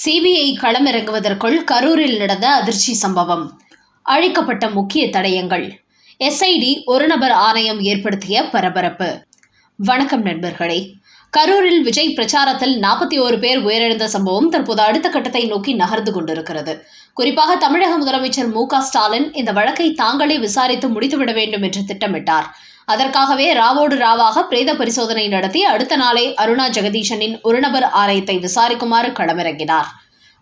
CBI களமிறங்குவதற்குள் கரூரில் நடந்த அதிர்ச்சி சம்பவம். அழிக்கப்பட்ட முக்கிய தடயங்கள். எஸ்ஐடி ஒரு நபர் ஆணையம் ஏற்படுத்திய பரபரப்பு. வணக்கம் நண்பர்களே. கரூரில் விஜய் பிரச்சாரத்தில் நாற்பத்தி ஓரு பேர் உயிரிழந்த சம்பவம் தற்போது அடுத்த கட்டத்தை நோக்கி நகர்ந்து கொண்டிருக்கிறது. குறிப்பாக தமிழக முதலமைச்சர் மு க ஸ்டாலின் இந்த வழக்கை தாங்களே விசாரித்து முடித்துவிட வேண்டும் என்று திட்டமிட்டார். அதற்காகவே ராவோடு ராவாக பிரேத பரிசோதனை நடத்தி அடுத்த நாளே அருணா ஜெகதீஷனின் ஒருநபர் ஆலயத்தை விசாரிக்குமாறு களமிறங்கினார்.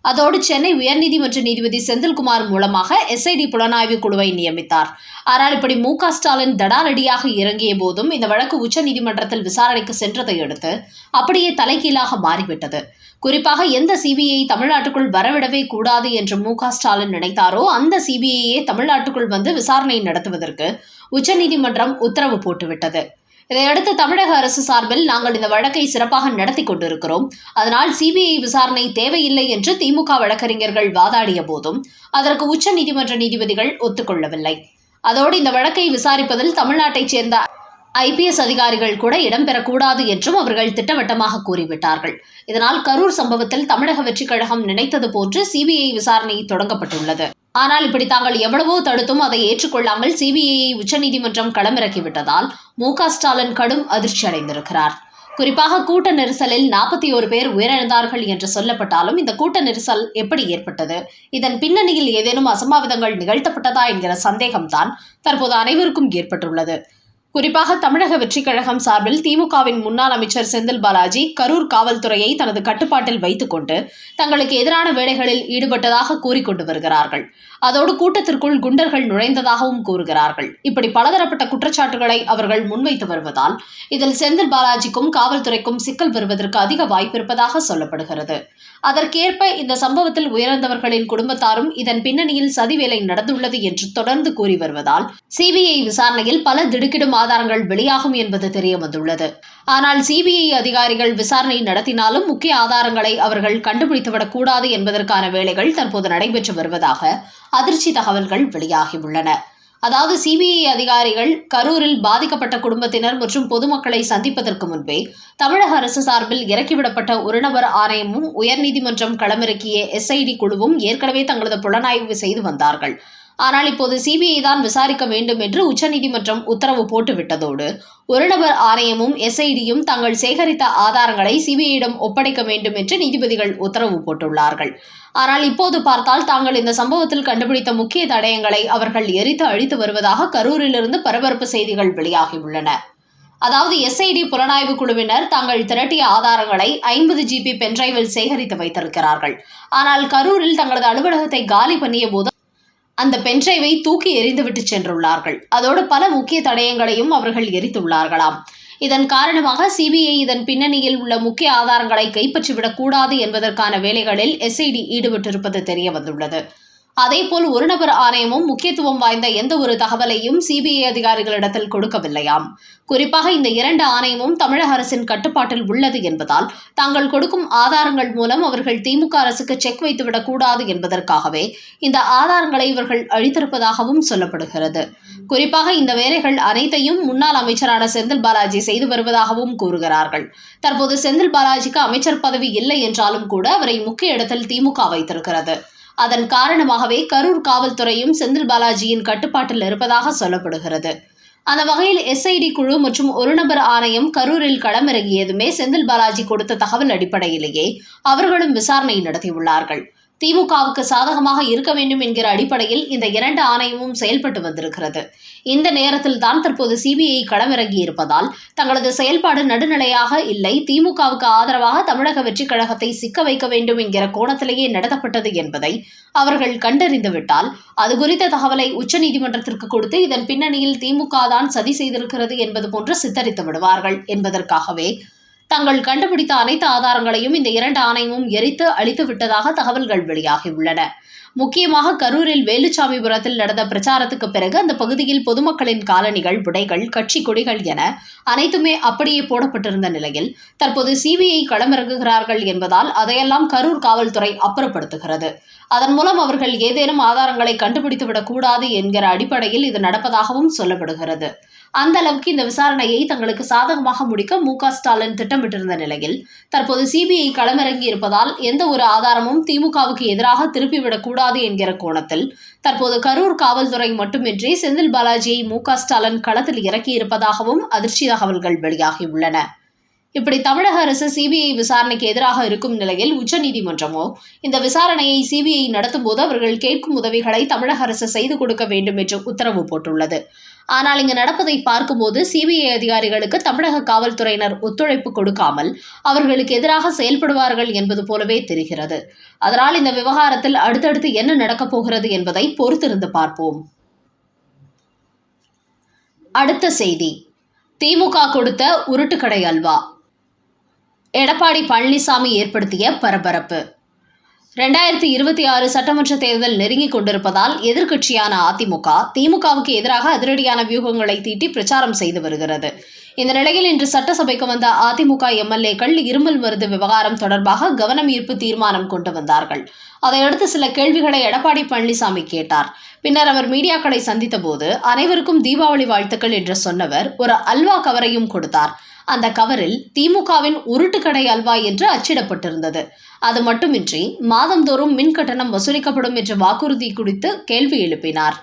அதோடு சென்னை உயர்நீதிமன்ற நீதிபதி செந்தில்குமார் மூலமாக எஸ்ஐடி புலனாய்வு குழுவை நியமித்தார். ஆனால் இப்படி மு க ஸ்டாலின் தடாலடியாக இறங்கிய போதும் இந்த வழக்கு உச்சநீதிமன்றத்தில் விசாரணைக்கு சென்றதை அடுத்து அப்படியே தலைகீழாக மாறிவிட்டது. குறிப்பாக எந்த சிபிஐ தமிழ்நாட்டுக்குள் வரவிடவே கூடாது என்று மு க ஸ்டாலின் நினைத்தாரோ அந்த சிபிஐயே தமிழ்நாட்டுக்குள் வந்து விசாரணை நடத்துவதற்கு உச்சநீதிமன்றம் உத்தரவு போட்டுவிட்டது. இதையடுத்து தமிழக அரசு சார்பில் நாங்கள் இந்த வழக்கை சிறப்பாக நடத்தி கொண்டிருக்கிறோம். அதனால் சிபிஐ விசாரணை தேவையில்லை என்று திமுக வழக்கறிஞர்கள் வாதாடிய போதும் அதற்கு உச்சநீதிமன்ற நீதிபதிகள் ஒத்துக்கொள்ளவில்லை. அதோடு இந்த வழக்கை விசாரிப்பதில் தமிழ்நாட்டைச் சேர்ந்த ஐபிஎஸ் அதிகாரிகள் கூட இடம்பெறக்கூடாது என்றும் அவர்கள் திட்டவட்டமாக கூறிவிட்டார்கள். இதனால் கரூர் சம்பவத்தில் தமிழக வெற்றிக் கழகம் நினைத்தது போன்று சிபிஐ விசாரணை தொடங்கப்பட்டுள்ளது. ஆனால் இப்படி தாங்கள் எவ்வளவோ தடுத்தும் அதை ஏற்றுக்கொள்ளாமல் சிபிஐ உச்சநீதிமன்றம் களமிறக்கிவிட்டதால் மு க ஸ்டாலின் கடும் அதிர்ச்சி அடைந்திருக்கிறார். குறிப்பாக கூட்ட நெரிசலில் நாற்பத்தி ஒரு பேர் உயிரிழந்தார்கள் என்று சொல்லப்பட்டாலும் இந்த கூட்ட நெரிசல் எப்படி ஏற்பட்டது? இதன் பின்னணியில் ஏதேனும் அசம்பாவிதங்கள் நிகழ்த்தப்பட்டதா என்கிற சந்தேகம்தான் தற்போது அனைவருக்கும் ஏற்பட்டுள்ளது. குறிப்பாக தமிழக வெற்றிக் கழகம் சார்பில் திமுகவின் முன்னாள் அமைச்சர் செந்தில் பாலாஜி கரூர் காவல்துறையை தனது கட்டுப்பாட்டில் வைத்துக்கொண்டு தங்களுக்கு எதிரான வேலைகளில் ஈடுபட்டதாக கூறிக்கொண்டு வருகிறார்கள். அதோடு கூட்டத்திற்குள் குண்டர்கள் நுழைந்ததாகவும் கூறுகிறார்கள். இப்படி பலதரப்பட்ட குற்றச்சாட்டுகளை அவர்கள் முன்வைத்து வருவதால் இதில் செந்தில் பாலாஜிக்கும் காவல்துறைக்கும் சிக்கல் வருவதற்கு அதிக வாய்ப்பு இருப்பதாக சொல்லப்படுகிறது. அதற்கேற்ப இந்த சம்பவத்தில் உயர்ந்தவர்களின் குடும்பத்தாரும் இதன் பின்னணியில் சதிவேலை நடந்துள்ளது என்று தொடர்ந்து கூறி வருவதால் சிபிஐ விசாரணையில் பல திடுக்கிடும் ஆதாரங்கள் வெளியாகும் என்பது தெரிய வந்துள்ளது. ஆனால் சிபிஐ அதிகாரிகள் விசாரணை நடத்தினாலும் முக்கிய ஆதாரங்களை அவர்கள் கண்டுபிடித்துவிடக் கூடாது என்பதற்கான வேலைகள் தற்போது நடைபெற்று வருவதாக அதிர்ச்சி தகவல்கள் வெளியாகியுள்ளன. அதாவது சிபிஐ அதிகாரிகள் கரூரில் பாதிக்கப்பட்ட குடும்பத்தினர் மற்றும் பொதுமக்களை சந்திப்பதற்கு முன்பே தமிழக அரசு சார்பில் இறக்கிவிடப்பட்ட ஒருநபர் ஆணையமும் உயர்நீதிமன்றம் களமிறக்கிய எஸ்ஐடி குழுவும் ஏற்கனவே தங்களது புலனாய்வு செய்து வந்தார்கள். ஆனால் இப்போது சிபிஐ தான் விசாரிக்க வேண்டும் என்று உச்சநீதிமன்றம் உத்தரவு போட்டுவிட்டதோடு ஒருநபர் ஆணையமும் எஸ்ஐடியும் தாங்கள் சேகரித்த ஆதாரங்களை சிபிஐயிடம் ஒப்படைக்க வேண்டும் என்று நீதிபதிகள் உத்தரவு போட்டுள்ளார்கள். ஆனால் இப்போது பார்த்தால் தாங்கள் இந்த சம்பவத்தில் கண்டுபிடித்த முக்கிய தடயங்களை அவர்கள் எரித்து அழித்து வருவதாக கரூரிலிருந்து பரபரப்பு செய்திகள் வெளியாகியுள்ளன. அதாவது எஸ்ஐடி புலனாய்வு குழுவினர் தாங்கள் திரட்டிய ஆதாரங்களை ஐம்பது ஜிபி பென்டிரைவில் சேகரித்து வைத்திருக்கிறார்கள். ஆனால் கரூரில் தங்களது அலுவலகத்தை காலி பண்ணிய போது அந்த பென்ட்ரைவை தூக்கி எறிந்துவிட்டு சென்றுள்ளார்கள். அதோடு பல முக்கிய தடயங்களையும் அவர்கள் எரித்துள்ளார்களாம். இதன் காரணமாக சிபிஐ இதன் பின்னணியில் உள்ள முக்கிய ஆதாரங்களை கைப்பற்றிவிடக் கூடாது என்பதற்கான வேலைகளில் எஸ்ஐடி ஈடுபட்டிருப்பது தெரிய வந்துள்ளது அதேபோல் ஒரு நபர் ஆணையமும் முக்கியத்துவம் வாய்ந்த எந்த ஒரு தகவலையும் சிபிஐ அதிகாரிகளிடத்தில் கொடுக்கவில்லையாம். குறிப்பாக இந்த இரண்டு ஆணையமும் தமிழக அரசின் கட்டுப்பாட்டில் உள்ளது என்பதால் தாங்கள் கொடுக்கும் ஆதாரங்கள் மூலம் அவர்கள் திமுக அரசுக்கு செக் வைத்துவிடக் கூடாது என்பதற்காகவே இந்த ஆதாரங்களை இவர்கள் அழித்திருப்பதாகவும் சொல்லப்படுகிறது. குறிப்பாக இந்த வேலைகள் அனைத்தையும் முன்னாள் அமைச்சரான செந்தில் பாலாஜி செய்து வருவதாகவும் கூறுகிறார்கள். தற்போது செந்தில் பாலாஜிக்கு அமைச்சர் பதவி இல்லை என்றாலும் கூட அவரை முக்கிய இடத்தில் திமுக வைத்திருக்கிறது. அதன் காரணமாகவே கரூர் காவல்துறையும் செந்தில் பாலாஜியின் கட்டுப்பாட்டில் இருப்பதாக சொல்லப்படுகிறது. அந்த வகையில் எஸ்ஐடி குழு மற்றும் ஒரு நபர் ஆணையம் கரூரில் களமிறங்கியதுமே செந்தில் பாலாஜி கொடுத்த தகவல் அடிப்படையிலேயே அவர்களும் விசாரணை நடத்தியுள்ளார்கள். திமுகவுக்கு சாதகமாக இருக்க வேண்டும் என்கிற அடிப்படையில் இந்த இரண்டு ஆணையமும் செயல்பட்டு வந்திருக்கிறது. இந்த நேரத்தில் தான் தற்போது சிபிஐ களமிறங்கி இருப்பதால் தங்களது செயல்பாடு நடுநிலையாக இல்லை. திமுகவுக்கு ஆதரவாக தமிழக வெற்றிக் கழகத்தை சிக்க வைக்க வேண்டும் என்கிற கோணத்திலேயே நடத்தப்பட்டது என்பதை அவர்கள் கண்டறிந்துவிட்டால் அது குறித்த தகவலை உச்சநீதிமன்றத்திற்கு கொடுத்து இதன் பின்னணியில் திமுக தான் சதி செய்திருக்கிறது என்பது போன்று சித்தரித்து விடுவார்கள் என்பதற்காகவே தங்கள் கண்டுபிடித்த அனைத்து ஆதாரங்களையும் இந்த இரண்டு ஆணையமும் எரித்து அழித்து விட்டதாக தகவல்கள் வெளியாகியுள்ளன. முக்கியமாக கரூரில் வேலுச்சாமிபுரத்தில் நடந்த பிரச்சாரத்துக்கு பிறகு அந்த பகுதியில் பொதுமக்களின் காலணிகள் புடைகள் கட்சி கொடிகள் என அனைத்துமே அப்படியே போடப்பட்டிருந்த நிலையில் தற்போது சிபிஐ களமிறங்குகிறார்கள் என்பதால் அதையெல்லாம் கரூர் காவல்துறை அப்புறப்படுத்துகிறது. அதன் மூலம் அவர்கள் ஏதேனும் ஆதாரங்களை கண்டுபிடித்துவிடக் கூடாது என்கிற அடிப்படையில் இது நடப்பதாகவும் சொல்லப்படுகிறது. அந்த அளவுக்கு இந்த விசாரணையை தங்களுக்கு சாதகமாக முடிக்க மு ஸ்டாலின் திட்டமிட்டிருந்த நிலையில் தற்போது சிபிஐ களமிறங்கி இருப்பதால் எந்த ஒரு ஆதாரமும் திமுகவுக்கு எதிராக திருப்பிவிடக்கூடாது என்கிற கோணத்தில் தற்போது கரூர் காவல்துறை மட்டுமின்றி செந்தில் பாலாஜியை மு ஸ்டாலின் களத்தில் இறக்கியிருப்பதாகவும் அதிர்ச்சி தகவல்கள் வெளியாகியுள்ளன இப்படி தமிழக அரசு சிபிஐ விசாரணைக்கு எதிராக இருக்கும் நிலையில் உச்சநீதிமன்றமோ இந்த விசாரணையை சிபிஐ நடத்தும் போது அவர்கள் கேட்கும் உதவிகளை தமிழக அரசு செய்து கொடுக்க வேண்டும் என்று உத்தரவு போட்டுள்ளது. ஆனால் இங்கு நடப்பதை பார்க்கும்போது சிபிஐ அதிகாரிகளுக்கு தமிழக காவல்துறையினர் ஒத்துழைப்பு கொடுக்காமல் அவர்களுக்கு எதிராக செயல்படுவார்கள் என்பது போலவே தெரிகிறது. அதனால் இந்த விவகாரத்தில் அடுத்தடுத்து என்ன நடக்கப் போகிறது என்பதை பொறுத்திருந்து பார்ப்போம். அடுத்த செய்தி. திமுக கொடுத்த உருட்டுக்கடை அல்வா. எடப்பாடி பழனிசாமி ஏற்படுத்திய பரபரப்பு. ரெண்டாயிரத்தி இருபத்தி ஆறு சட்டமன்ற தேர்தல் நெருங்கிக் கொண்டிருப்பதால் எதிர்க்கட்சியான அதிமுக திமுகவுக்கு எதிராக அதிரடியான வியூகங்களை தீட்டி பிரச்சாரம் செய்து வருகிறது. இந்த நிலையில் இன்று சட்டசபைக்கு வந்த அதிமுக எம்எல்ஏக்கள் இருமல் மருந்து விவகாரம் தொடர்பாக கவனம் ஈர்ப்பு தீர்மானம் கொண்டு வந்தார்கள். அதையடுத்து சில கேள்விகளை எடப்பாடி பழனிசாமி கேட்டார். பின்னர் அவர் மீடியாக்களை சந்தித்த போது அனைவருக்கும் தீபாவளி வாழ்த்துக்கள் என்று சொன்னவர் ஒரு அல்வா கவரையும் கொடுத்தார். அந்த கவரில் திமுகவின் உருட்டுக்கடை அல்வா என்று அச்சிடப்பட்டிருந்தது. அது மட்டுமின்றி மாதந்தோறும் மின் கட்டணம் வசூலிக்கப்படும் என்ற வாக்குறுதி குறித்து கேள்வி எழுப்பினார்.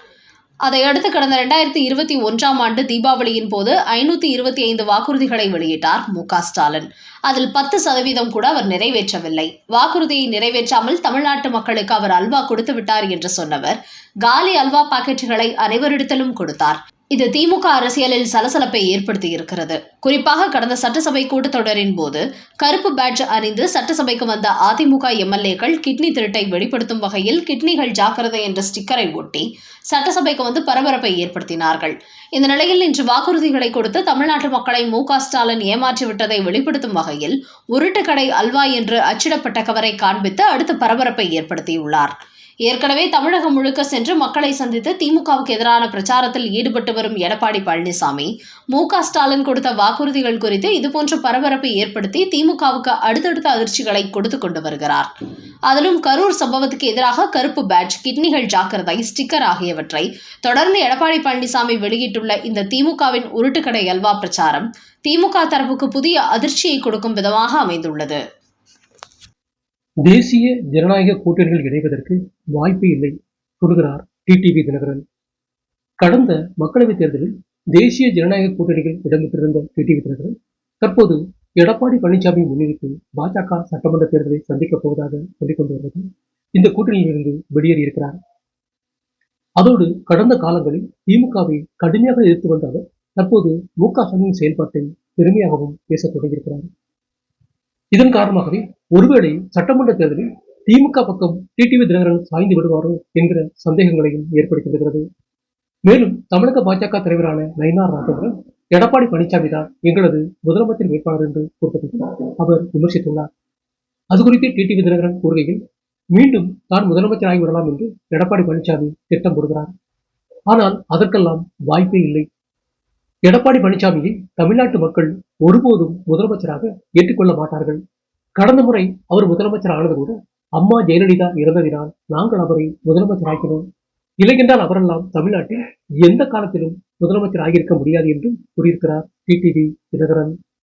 அதையடுத்து கடந்த இரண்டாயிரத்தி இருபத்தி ஒன்றாம் ஆண்டு தீபாவளியின் போது ஐநூத்தி இருபத்தி ஐந்து வாக்குறுதிகளை வெளியிட்டார் மு ஸ்டாலின். அதில் பத்து சதவீதம் கூட அவர் நிறைவேற்றவில்லை. வாக்குறுதியை நிறைவேற்றாமல் தமிழ்நாட்டு மக்களுக்கு அவர் அல்வா கொடுத்து விட்டார் என்று சொன்னவர் காலி அல்வா பாக்கெட்டுகளை அனைவரிடத்திலும் கொடுத்தார். இது திமுக அரசியலில் சலசலப்பை ஏற்படுத்தி இருக்கிறது குறிப்பாக கடந்த சட்டசபை கூட்டத்தொடரின் போது கருப்பு பேட்ஜ் அணிந்து சட்டசபைக்கு வந்த அதிமுக எம்எல்ஏக்கள் கிட்னி திருட்டை வெளிப்படுத்தும் வகையில் கிட்னிகள் ஜாக்கிரதை என்ற ஸ்டிக்கரை ஒட்டி சட்டசபைக்கு வந்து பரபரப்பை ஏற்படுத்தினார்கள். இந்த நிலையில் இன்று வாக்குறுதிகளை கொடுத்து தமிழ்நாட்டு மக்களை மு க ஸ்டாலின் ஏமாற்றிவிட்டதை வெளிப்படுத்தும் வகையில் உருட்டுக்கடை அல்வா என்று அச்சிடப்பட்ட கவரை காண்பித்து அடுத்து பரபரப்பை ஏற்படுத்தியுள்ளார். ஏற்கனவே தமிழகம் முழுக்க சென்று மக்களை சந்தித்து திமுகவுக்கு எதிரான பிரச்சாரத்தில் ஈடுபட்டு வரும் எடப்பாடி பழனிசாமி மு ஸ்டாலின் கொடுத்த வாக்குறுதிகள் குறித்து இதுபோன்ற பரபரப்பை ஏற்படுத்தி திமுகவுக்கு அடுத்தடுத்த அதிர்ச்சிகளை கொடுத்து கொண்டு வருகிறார். அதிலும் கரூர் சம்பவத்துக்கு எதிராக கருப்பு பேட்ச் கிட்னிகள் ஜாக்கிரதை ஸ்டிக்கர் ஆகியவற்றை தொடர்ந்து எடப்பாடி பழனிசாமி வெளியிட்டுள்ள இந்த திமுகவின் உருட்டுக்கடை அல்வா பிரச்சாரம் திமுக தரப்புக்கு புதிய அதிர்ச்சியை கொடுக்கும் விதமாக அமைந்துள்ளது. தேசிய ஜனநாயக கூட்டணிகள் இணைவதற்கு வாய்ப்பே இல்லை சொல்கிறார் டிடிவி தினகரன். கடந்த மக்களவைத் தேர்தலில் தேசிய ஜனநாயக கூட்டணிகள் இடம்பெற்றிருந்த டிடிவி தினகரன் தற்போது எடப்பாடி பழனிசாமி முன்னிறுத்தி பாஜக சட்டமன்ற தேர்தலை சந்திக்கப் போவதாக சொல்லிக் கொண்டு வருவது இந்த கூட்டணியிலிருந்து வெளியேறியிருக்கிறார் அதோடு கடந்த காலங்களில் திமுகவை கடுமையாக எதிர்த்து வந்த அவர் தற்போது மு க ஸ்டாலின் செயல்பாட்டை பெருமையாகவும் பேசத் தொடங்கியிருக்கிறார். இதன் காரணமாகவே ஒருவேளை சட்டமன்ற தேர்தலில் திமுக பக்கம் டிடிவி தினகரன் சாய்ந்து விடுவாரோ என்கிற சந்தேகங்களையும் ஏற்படுத்தியிருக்கிறது மேலும் தமிழக பாஜக தலைவரான நயினார் நாகேந்திரன் எடப்பாடி பழனிசாமி தான் எங்களது முதலமைச்சர் வேட்பாளர் என்று குறிப்பிட்டு அவர் விமர்சித்துள்ளார். அது குறித்து டிடிவி தினகரன் கூறுகையில் மீண்டும் தான் முதலமைச்சர் ஆகிவிடலாம் என்று எடப்பாடி பழனிசாமி திட்டம் போடுகிறார். ஆனால் அதற்கெல்லாம் வாய்ப்பே இல்லை. எடப்பாடி பழனிசாமியை தமிழ்நாட்டு மக்கள் ஒருபோதும் முதலமைச்சராக ஏற்றுக்கொள்ள மாட்டார்கள். கடந்த முறை அவர் முதலமைச்சர் ஆனது கூட அம்மா ஜெயலலிதா இறந்ததினால் நாங்கள் அவரை முதலமைச்சர் ஆக்கினோம். இல்லையென்றால் அவரெல்லாம் தமிழ்நாட்டில் எந்த காலத்திலும் முதலமைச்சர் ஆகியிருக்க முடியாது என்றும் கூறியிருக்கிறார் டிடிவி தினகரன்.